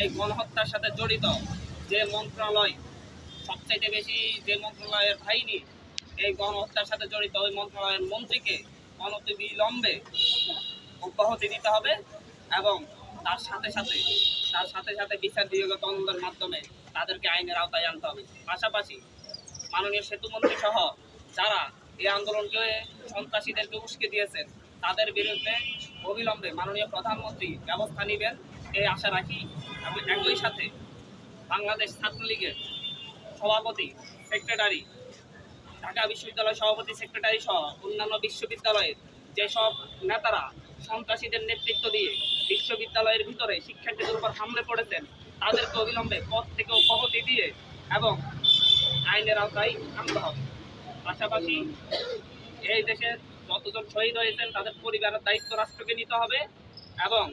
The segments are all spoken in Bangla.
এই গণহত্যার সাথে জড়িত যে মন্ত্রণালয় সবচাইতে বেশি যে মন্ত্রণালয়ের বাহিনী এই গণহত্যার সাথে জড়িত, ওই মন্ত্রণালয়ের মন্ত্রীকে অনতিবিলম্বে অব্যাহতি দিতে হবে এবং তার সাথে সাথে, তার সাথে সাথে বিচার বিভাগ তদন্তের মাধ্যমে তাদেরকে আইনের আওতায় আনতে হবে। পাশাপাশি মাননীয় সেতুমন্ত্রী সহ যারা এই আন্দোলনকে সন্ত্রাসীদেরকে উস্কে দিয়েছেন, তাদের বিরুদ্ধে অবিলম্বে মাননীয় প্রধানমন্ত্রী ব্যবস্থা নেবেন। এই আশা রাখি এবং একই সাথে বাংলাদেশ ছাত্রলীগের সভাপতি সেক্রেটারি ঢাকা বিশ্ববিদ্যালয় সভাপতি সেক্রেটারি সহ অন্যান্য বিশ্ববিদ্যালয়ের যেসব নেতারা সন্ত্রাসীদের নেতৃত্ব দিয়ে বিশ্ববিদ্যালয়ের ভিতরে শিক্ষার্থীদের উপর হামলে পড়েছেন তাদেরকে অবিলম্বে পদ থেকে অব্যাহতি দিয়ে এবং আইনের আওতায় আনতে হবে। পাশাপাশি এই দেশের যতজন শহীদ হয়েছেন তাদের পরিবারের দায়িত্ব রাষ্ট্রকে নিতে হবে এবং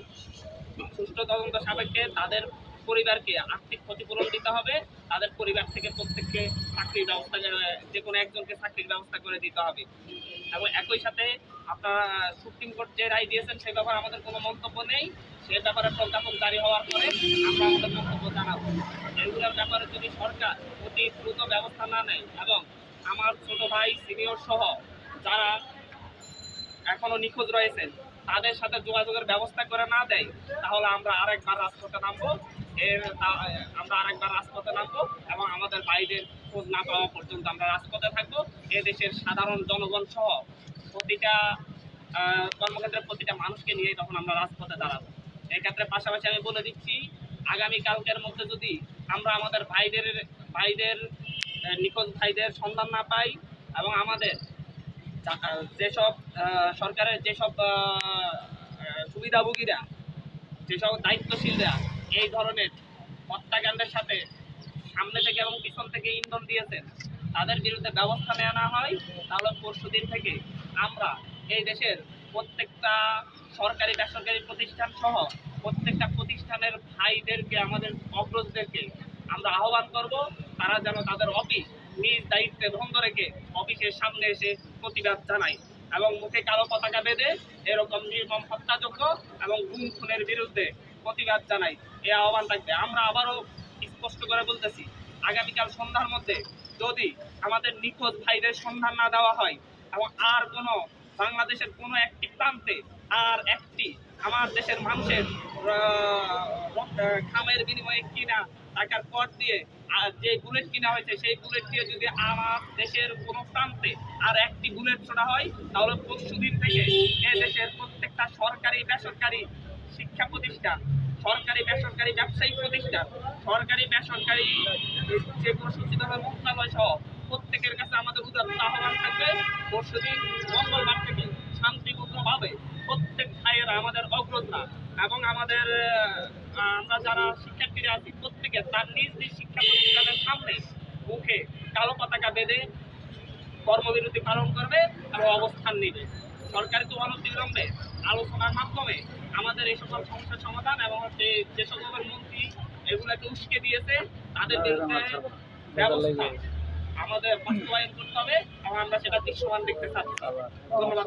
সুষ্ঠু তদন্ত সাপেক্ষে তাদের পরিবারকে আর্থিক ক্ষতিপূরণ দিতে হবে। তাদের পরিবার থেকে প্রত্যেককে চাকরির ব্যবস্থা যে কোনো একজনকে চাকরির ব্যবস্থা করে দিতে হবে। এবং একই সাথে আপনারা সুপ্রিম কোর্ট যে রায় দিয়েছেন সে ব্যাপারে আমাদের কোনো মন্তব্য নেই। সে ব্যাপারে প্রজ্ঞাপন জারি হওয়ার পরে আমরা আমাদের মন্তব্য জানাব। এগুলোর ব্যাপারে যদি সরকার অতি দ্রুত ব্যবস্থা না নেয় এবং আমার ছোট ভাই, সিনিয়র সহ যারা এখনও নিখোঁজ রয়েছেন তাদের সাথে যোগাযোগের ব্যবস্থা করে না দেয় তাহলে আমরা আরেকবার রাজপথে নামবো আমরা আরেকবার রাজপথে নামবো এবং আমাদের বাইরের খোঁজ না পাওয়া পর্যন্ত আমরা রাজপথে থাকব। দেশের সাধারণ জনগণ সহ প্রতিটা আহ, কর্মক্ষেত্রের প্রতিটা মানুষকে নিয়ে তখন আমরা রাজপথে দাঁড়াবো। এক্ষেত্রে পাশাপাশি আমি বলে দিচ্ছি আগামী কালকের মধ্যে যদি আমরা আমাদের ভাইদের ভাইদের নিখোঁজ ভাইদের সন্ধান না পাই এবং আমাদের যেসব সরকারের যেসব সুবিধাভোগীরা, যেসব দায়িত্বশীলরা এই ধরনের হত্যাকাণ্ডের সাথে সামনে থেকে এবং পিছন থেকে ইন্ধন দিয়েছেন, তাদের বিরুদ্ধে ব্যবস্থা নেওয়া না হয়, তাহলে পরশু দিন থেকে আমরা এই দেশের প্রত্যেকটা সরকারি বেসরকারি প্রতিষ্ঠান সহ প্রত্যেকটা প্রতিষ্ঠানের ভাইদেরকে, আমাদের অগ্রজদেরকে আমরা আহ্বান করব তারা যেন তাদের অফিস নিজ দায়িত্বে বন্ধ রেখে অফিসের সামনে এসে প্রতিবাদ জানায় এবং মুখে কালো পতাকা বেঁধে এরকম নির্মম হত্যাযোগ্য এবং গুম খুনের বিরুদ্ধে প্রতিবাদ জানাই এই আহ্বান থাকবে। আমরা আবারও স্পষ্ট করে বলতেছি, আগামীকাল সন্ধ্যার মধ্যে যদি আমাদের নিখোঁজ ভাইদের সন্ধান না দেওয়া হয় এবং আর কোনো বাংলাদেশের কোনো একটি প্রান্তে আর একটি আমার দেশের মানুষের খামের বিনিময়ে কিনা, টাকার কর দিয়ে, আর যে বুলেট কিনা হয়েছে, সেই বুলেট দিয়ে যদি আমার দেশের কোনো প্রান্তে আর একটি বুলেট ছোড়া হয়, তাহলে পরশু দিন থেকে এ দেশের প্রত্যেকটা সরকারি বেসরকারি শিক্ষা প্রতিষ্ঠান, সরকারি বেসরকারি ব্যবসায়িক প্রতিষ্ঠান, সরকারি বেসরকারি যে কোনো সচিবালয় মন্ত্রণালয় সহ প্রত্যেকের কাছে আমাদের উদার আহ্বান থাকবে পরশুদিন মঙ্গলবার থেকে শান্তিপূর্ণভাবে আমাদের অগ্রতা এবং আমাদের আমরা যারা শিক্ষার্থীরা আছি প্রত্যেকে তার নিজ নিজ শিক্ষা প্রতিষ্ঠানের সামনে মুখে কালো পতাকা বেঁধে কর্মবিরতি পালন করবে এবং অবস্থান নেবে সরকারি তো অনতিবিলম্বে আলোচনার মাধ্যমে আমাদের এই সকল সমস্যার সমাধান এবং হচ্ছে যে সকল মন্ত্রী এগুলোকে উস্কে দিয়েছে তাদের বিরুদ্ধে ব্যবস্থা আমাদের বাস্তবায়ন করতে হবে এবং আমরা সেটা দৃশ্যমান দেখতে চাচ্ছি ধন্যবাদ